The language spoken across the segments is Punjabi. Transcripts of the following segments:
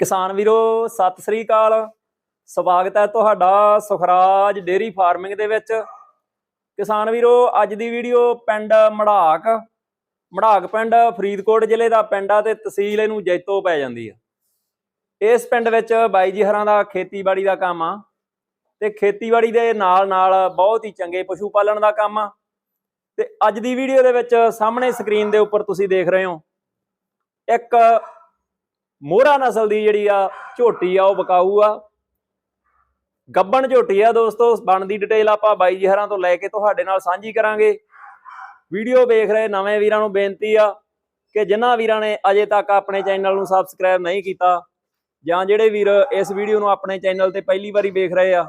ਕਿਸਾਨ ਵੀਰੋ, ਸਤਿ ਸ੍ਰੀ ਅਕਾਲ। ਸਵਾਗਤ ਹੈ ਤੁਹਾਡਾ ਸੁਖਰਾਜ ਡੇਰੀ ਫਾਰਮਿੰਗ ਦੇ ਵਿੱਚ। ਕਿਸਾਨ ਵੀਰੋ, ਅੱਜ ਦੀ ਵੀਡੀਓ ਪਿੰਡ ਮੜਾਕ। ਮੜਾਕ ਪਿੰਡ ਫਰੀਦਕੋਟ ਜ਼ਿਲ੍ਹੇ ਦਾ ਪਿੰਡ ਆ ਤੇ ਤਹਿਸੀਲ ਇਹਨੂੰ ਜੈਤੋ ਪੈ ਜਾਂਦੀ ਆ। ਇਸ ਪਿੰਡ ਵਿੱਚ ਬਾਈ ਜੀ ਹਰਾਂ ਦਾ ਖੇਤੀਬਾੜੀ ਦਾ ਕੰਮ ਆ ਤੇ ਖੇਤੀਬਾੜੀ ਦੇ ਨਾਲ ਨਾਲ ਬਹੁਤ ਹੀ ਚੰਗੇ ਪਸ਼ੂ ਪਾਲਣ ਦਾ ਕੰਮ ਆ। ਤੇ ਅੱਜ ਦੀ ਵੀਡੀਓ ਦੇ ਵਿੱਚ ਸਾਹਮਣੇ ਸਕਰੀਨ ਦੇ ਉੱਪਰ ਤੁਸੀਂ ਦੇਖ ਰਹੇ ਹੋ। ਇੱਕ ਮੋਹਰਾ ਨਸਲ ਦੀ ਜਿਹੜੀ ਆ, ਝੋਟੀ ਆ, ਉਹ ਬਕਾਊ ਆ। ਗੱਬਣ ਝੋਟੀ ਆ ਦੋਸਤੋ, ਬਣਦੀ ਡਿਟੇਲ ਆਪਾਂ ਬਾਈ ਜੀ ਹਰਾਂ ਤੋਂ ਲੈ ਕੇ ਤੁਹਾਡੇ ਨਾਲ ਸਾਂਝੀ ਕਰਾਂਗੇ। ਵੀਡੀਓ ਵੇਖ ਰਹੇ ਨਵੇਂ ਵੀਰਾਂ ਨੂੰ ਬੇਨਤੀ ਆ ਕਿ ਜਿਨ੍ਹਾਂ ਵੀਰਾਂ ਨੇ ਅਜੇ ਤੱਕ ਆਪਣੇ ਚੈਨਲ ਨੂੰ ਸਬਸਕ੍ਰਾਈਬ ਨਹੀਂ ਕੀਤਾ, ਜਾਂ ਜਿਹੜੇ ਵੀਰ ਇਸ ਵੀਡੀਓ ਨੂੰ ਆਪਣੇ ਚੈਨਲ ਤੇ ਪਹਿਲੀ ਵਾਰੀ ਵੇਖ ਰਹੇ ਆ,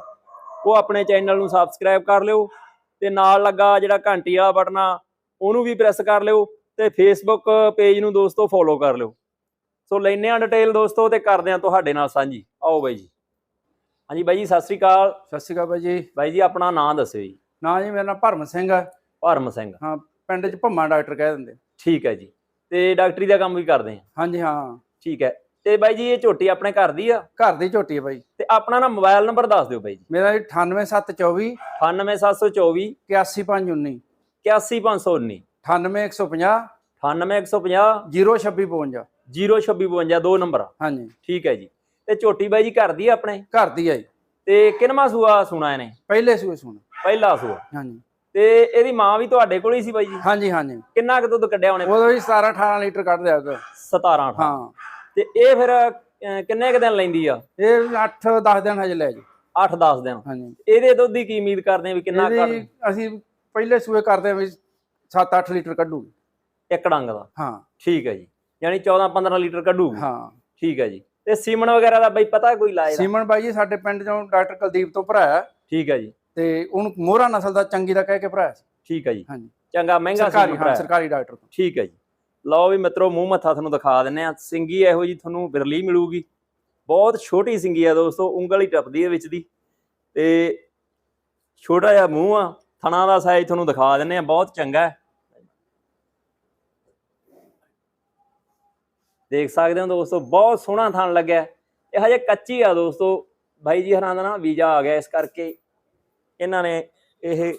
ਉਹ ਆਪਣੇ ਚੈਨਲ ਨੂੰ ਸਬਸਕ੍ਰਾਈਬ ਕਰ ਲਿਓ ਤੇ ਨਾਲ ਲੱਗਾ ਜਿਹੜਾ ਘੰਟੀ ਵਾਲਾ ਬਟਨ ਆ, ਉਹਨੂੰ ਵੀ ਪ੍ਰੈਸ ਕਰ ਲਿਓ ਤੇ ਫੇਸਬੁੱਕ ਪੇਜ ਨੂੰ ਦੋਸਤੋ ਫੋਲੋ ਕਰ ਲਿਓ। ਸੋ ਲੈਨੇ ਆ ਡਿਟੇਲ ਦੋਸਤੋ ਤੇ ਕਰਦੇ ਆ ਤੁਹਾਡੇ ਨਾਲ ਸਾਂਝੀ। ਆਓ ਬਾਈ ਜੀ। ਹਾਂਜੀ ਬਾਈ ਜੀ ਸਤਿ ਸ੍ਰੀ ਅਕਾਲ। ਸਤਿ ਸ਼੍ਰੀ ਅਕਾਲ ਬਾਈ ਜੀ। ਬਾਈ ਜੀ ਆਪਣਾ ਨਾਮ ਦੱਸਿਓ ਜੀ। ਨਾਂ ਜੀ ਮੇਰਾ ਨਾਮ ਭਰਮ ਸਿੰਘ ਹੈ ਭਰਮ ਸਿੰਘ। ਪਿੰਡ 'ਚ ਭੰਮਾ ਡਾਕਟਰ ਕਹਿ ਦਿੰਦੇ। ਠੀਕ ਹੈ ਜੀ। ਤੇ ਡਾਕਟਰੀ ਦਾ ਕੰਮ ਵੀ ਕਰਦੇ ਆ? ਹਾਂਜੀ ਹਾਂ। ਠੀਕ ਹੈ। ਤੇ ਬਾਈ ਜੀ ਇਹ ਝੋਟੀ ਆਪਣੇ ਘਰ ਦੀ ਆ? ਘਰ ਦੀ ਝੋਟੀ ਹੈ ਬਾਈ। ਤੇ ਆਪਣਾ ਨਾ ਮੋਬਾਈਲ ਨੰਬਰ ਦੱਸ ਦਿਓ ਬਾਈ ਜੀ। ਮੇਰਾ ਜੀ 98724 98724 81519 81519 98150 98150 02652 02652 ਦੋ ਨੰਬਰ ਹਾਂਜੀ। ਠੀਕ ਹੈ ਜੀ। ਤੇ ਝੋਟੀ ਬਾਈ ਜੀ ਘਰ ਦੀ ਆ ਆਪਣੇ? ਘਰ ਦੀ ਆਈ ਤੇ ਕਿੰਨਵਾਂ ਸੂਆ ਸੁਣਾ ਇਹਨੇ? ਪਹਿਲੇ ਸੂਏ ਸੁਣ। ਪਹਿਲਾ ਸੂਆ। ਹਾਂਜੀ। ਤੇ ਇਹਦੀ ਮਾਂ ਵੀ ਤੁਹਾਡੇ ਕੋਲ ਹੀ ਸੀ ਬਾਈ ਜੀ? ਹਾਂਜੀ ਹਾਂਜੀ। ਕਿੰਨਾ ਕੁ ਦੁੱਧ ਕੱਢਿਆ ਉਹਨੇ? ਉਦੋਂ ਵੀ 17 18 ਲੀਟਰ ਕੱਢ ਦਿਆ ਉਹਦਾ। 17 18 ਹਾਂ। ਤੇ ਇਹ ਫਿਰ ਕਿੰਨੇ ਕੁ ਦਿਨ ਲੈਂਦੀ ਆ? ਇਹ 8 10 ਦਿਨ ਹਜੇ ਲੈ ਜੀ। 8-10 ਦਿਨ। ਹਾਂਜੀ। ਇਹਦੇ ਦੁੱਧ ਦੀ ਕੀ ਉਮੀਦ ਕਰਦੇ ਆ ਵੀ ਕਿੰਨਾ ਕੱਢ ਇਹਦੀ ਅਸੀਂ ਪਹਿਲੇ ਸੂਏ ਕਰਦੇ ਆ ਵੀ 7-8 ਲੀਟਰ ਕੱਢੂਗੀ। ਇੱਕ ਡੰਗ ਦਾ। ਹਾਂ। ਠੀਕ ਹੈ ਜੀ। ਯਾਨੀ 14-15 ਲੀਟਰ ਕੱਢੂਗੀ। ਹਾਂ। ਠੀਕ ਹੈ ਜੀ। ਤੇ ਸੀਮਨ ਵਗੈਰਾ ਦਾ ਬਈ ਪਤਾ ਕੋਈ ਦਾ ਸੀਮਨ ਬਾਈ ਜੀ ਸਾਡੇ ਪਿੰਡ ਚੋਂ ਡਾਕਟਰ ਕੁਲਦੀਪ ਤੋਂ ਭਰਾਇਆ ਠੀਕ ਹੈ ਜੀ। ਤੇ ਉਹਨੂੰ ਮੋਹਰਾ ਨਸਲ ਦਾ ਚੰਗੀ ਦਾ ਕਹਿ ਕੇ ਭਰਾਇਆ ਠੀਕ ਹੈ ਜੀ। ਹਾਂਜੀ। ਚੰਗਾ ਮਹਿੰਗਾ ਸੀਮਨ ਹਾਂ ਭਰਾਇਆ। ਸਰਕਾਰੀ ਡਾਕਟਰ ਤੋਂ। ਠੀਕ ਹੈ ਜੀ। ਲਓ ਵੀ ਮਿੱਤਰੋ ਮੂੰਹ ਮੱਥਾ ਤੁਹਾਨੂੰ ਦਿਖਾ ਦਿੰਨੇ ਆ ਸਿੰਗੀ ਇਹੋ ਜੀ ਤੁਹਾਨੂੰ ਬਿਰਲੀ ਮਿਲੂਗੀ। ਬਹੁਤ ਛੋਟੀ ਸਿੰਗੀ ਆ ਦੋਸਤੋ ਉਂਗਲ ਹੀ ਟੱਪਦੀ ਹੈ ਵਿੱਚ ਦੀ। ਤੇ ਛੋਟਾ ਜਿਹਾ ਮੂੰਹ ਆ। ਥਣਾ ਦਾ ਸਾਈਜ਼ ਤੁਹਾਨੂੰ ਦਿਖਾ ਦਿੰਨੇ ਆ ਬਹੁਤ ਚੰਗਾ ਹੈ। ਦੇਖ ਸਕਦੇ ਹੋ ਦੋਸਤੋ ਬਹੁਤ ਸੋਹਣਾ ਥਣ ਲੱਗਿਆ। ਇਹ ਹਜੇ ਕੱਚੀ ਆ ਦੋਸਤੋ। ਬਾਈ ਜੀ ਹਰਾਂ ਦਾ ਨਾ ਵੀਜ਼ਾ ਆ ਗਿਆ ਇਸ ਕਰਕੇ। ਇਹਨਾਂ ਨੇ ਇਹ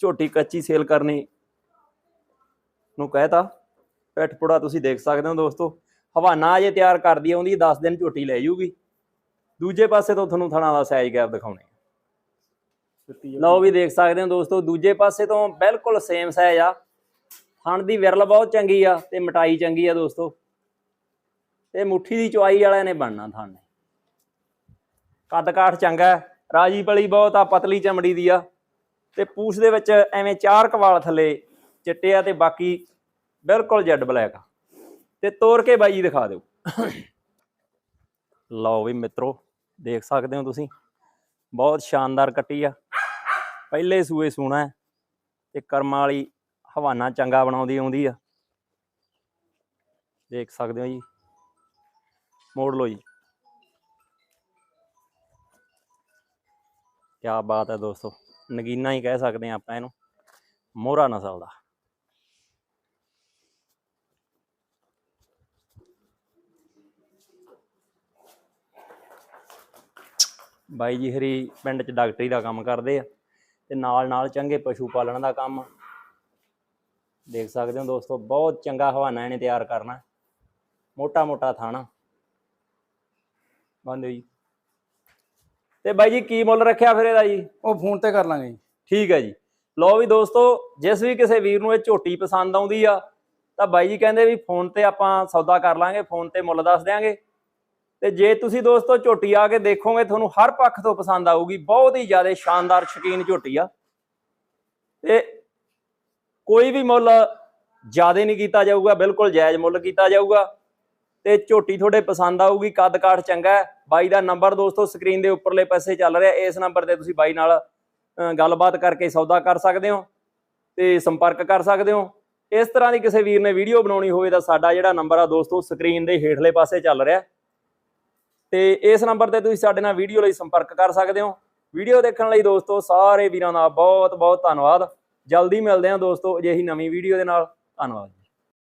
ਝੋਟੀ ਕੱਚੀ ਸੇਲ ਕਰਨੀ ਨੂੰ ਕਹਿਤਾ। ਪਿੱਠਪੁੜਾ ਤੁਸੀਂ ਦੇਖ ਸਕਦੇ ਹੋ ਦੋਸਤੋ। ਹਵਾਨਾ ਅਜੇ ਤਿਆਰ ਕਰਦੀ ਆਉਂਦੀ 10 ਦਿਨ ਝੋਟੀ ਲੈ ਜੂਗੀ। ਦੂਜੇ ਪਾਸੇ ਤੋਂ ਤੁਹਾਨੂੰ ਥਣਾ ਦਾ ਸਾਈਜ਼ ਗੈਪ ਦਿਖਾਉਣੇ। ਲਓ ਵੀ ਦੇਖ ਸਕਦੇ ਹੋ ਦੋਸਤੋ ਦੂਜੇ ਪਾਸੇ ਤੋਂ ਬਿਲਕੁਲ ਸੇਮ ਸਾਈਜ਼ ਆ। ਥਣ ਦੀ ਵਿਰਲ ਬਹੁਤ ਚੰਗੀ ਆ ਤੇ ਮਟਾਈ ਚੰਗੀ ਆ ਦੋਸਤੋ। ਤੇ ਮੁੱਠੀ ਦੀ ਚੁਆਈ ਵਾਲਿਆਂ ਨੇ ਬਣਨਾ ਥਣ। ਨੇ ਕੱਦ ਕਾਠ ਚੰਗਾ ਰਾਜੀ ਪਲੀ ਬਹੁਤ ਆ, ਪਤਲੀ ਚਮੜੀ ਦੀ ਆ। ਤੇ ਪੂਛ ਦੇ ਵਿੱਚ ਐਵੇਂ ਚਾਰ ਕਵਾਲ ਥੱਲੇ ਚਿੱਟੇ ਆ ਤੇ ਬਾਕੀ ਬਿਲਕੁਲ ਜੈਡ ਬਲੈਕ ਆ। ਤੇ ਤੋੜ ਕੇ ਬਾਈ ਦਿਖਾ ਦਿਓ। ਲਓ ਵੀ ਮਿੱਤਰੋ, ਦੇਖ ਸਕਦੇ ਹੋ ਤੁਸੀਂ, ਬਹੁਤ ਸ਼ਾਨਦਾਰ ਕੱਟੀ ਆ। ਪਹਿਲੇ ਸੂਏ ਸੂਣਾ ਹੈ ਤੇ ਕਰਮਾਂ ਵਾਲੀ ਹਵਾਨਾ ਚੰਗਾ ਬਣਾਉਂਦੀ ਆਉਂਦੀ ਆ। ਦੇਖ ਸਕਦੇ ਹੋ ਜੀ ਮੋੜ ਲਓ ਜੀ। ਕਿਆ ਬਾਤ ਹੈ ਦੋਸਤੋ। ਨਗੀਨਾ ਹੀ ਕਹਿ ਸਕਦੇ ਆ ਆਪਾਂ ਇਹਨੂੰ। ਮੋਹਰਾ ਨਸਲ ਦਾ। ਬਾਈ ਜੀ ਹਰੀ ਪਿੰਡ 'ਚ ਡਾਕਟਰੀ ਦਾ ਕੰਮ ਕਰਦੇ ਆ ਤੇ ਨਾਲ ਨਾਲ ਚੰਗੇ ਪਸ਼ੂ ਪਾਲਣ ਦਾ ਕੰਮ। ਦੇਖ ਸਕਦੇ ਹੋ ਦੋਸਤੋ, ਬਹੁਤ ਚੰਗਾ ਹਵਾਨਾ ਇਹਨੇ ਤਿਆਰ ਕਰਨਾ। ਮੋਟਾ ਮੋਟਾ ਥਾਣਾ। ਬੰਦੇ ਜੀ। ਤੇ ਬਾਈ ਜੀ ਕੀ ਮੁੱਲ ਰੱਖਿਆ ਫਿਰ ਇਹਦਾ ਜੀ? ਉਹ ਫੋਨ ਤੇ ਕਰ ਲਾਂਗੇ ਜੀ। ਠੀਕ ਹੈ ਜੀ। ਲਓ ਵੀ ਦੋਸਤੋ ਜਿਸ ਵੀ ਕਿਸੇ ਵੀਰ ਨੂੰ ਇਹ ਝੋਟੀ ਪਸੰਦ ਆਉਂਦੀ ਆ ਤਾਂ ਬਾਈ ਜੀ ਕਹਿੰਦੇ ਵੀ ਫੋਨ ਤੇ ਆਪਾਂ ਸੌਦਾ ਕਰ ਲਾਂਗੇ ਫੋਨ ਤੇ ਮੁੱਲ ਦੱਸ ਦਿਆਂਗੇ। ਤੇ ਜੇ ਤੁਸੀਂ ਦੋਸਤੋ ਝੋਟੀ ਆ ਕੇ ਦੇਖੋਗੇ ਤੁਹਾਨੂੰ ਹਰ ਪੱਖ ਤੋਂ ਪਸੰਦ ਆਊਗੀ। ਬਹੁਤ ਹੀ ਜ਼ਿਆਦਾ ਸ਼ਾਨਦਾਰ ਸ਼ਕੀਨ ਝੋਟੀ ਆ। ਤੇ ਕੋਈ ਵੀ ਮੁੱਲ ਜ਼ਿਆਦਾ ਨਹੀਂ ਕੀਤਾ ਜਾਊਗਾ ਬਿਲਕੁਲ ਜਾਇਜ਼ ਮੁੱਲ ਕੀਤਾ ਜਾਊਗਾ। ਤੇ ਝੋਟੀ ਤੁਹਾਡੇ ਪਸੰਦ ਆਊਗੀ, ਕੱਦ ਕਾਠ ਚੰਗਾ ਬਾਈ ਦਾ ਨੰਬਰ ਦੋਸਤੋ, ਸਕਰੀਨ ਦੇ ਉੱਪਰਲੇ ਪਾਸੇ ਚੱਲ ਰਿਹਾ। ਇਸ ਨੰਬਰ ਤੇ ਤੁਸੀਂ ਬਾਈ ਨਾਲ ਗੱਲਬਾਤ ਕਰਕੇ ਸੌਦਾ ਕਰ ਸਕਦੇ ਹੋ ਤੇ ਸੰਪਰਕ ਕਰ ਸਕਦੇ ਹੋ। ਇਸ ਤਰ੍ਹਾਂ ਦੀ ਕਿਸੇ ਵੀਰ ਨੇ ਵੀਡੀਓ ਬਣਾਉਣੀ ਹੋਵੇ ਤਾਂ ਸਾਡਾ ਜਿਹੜਾ ਨੰਬਰ ਆ ਦੋਸਤੋ, ਸਕਰੀਨ ਦੇ ਹੇਠਲੇ ਪਾਸੇ ਚੱਲ ਰਿਹਾ ਤੇ ਇਸ ਨੰਬਰ ਤੇ ਤੁਸੀਂ ਸਾਡੇ ਨਾਲ ਵੀਡੀਓ ਲਈ ਸੰਪਰਕ ਕਰ ਸਕਦੇ ਹੋ। ਵੀਡੀਓ ਦੇਖਣ ਲਈ ਦੋਸਤੋ, ਸਾਰੇ ਵੀਰਾਂ ਦਾ ਬਹੁਤ ਬਹੁਤ ਧੰਨਵਾਦ। ਜਲਦੀ ਮਿਲਦੇ ਹਾਂ ਦੋਸਤੋ, ਅਜਿਹੀ ਨਵੀਂ ਵੀਡੀਓ ਦੇ ਨਾਲ। ਧੰਨਵਾਦ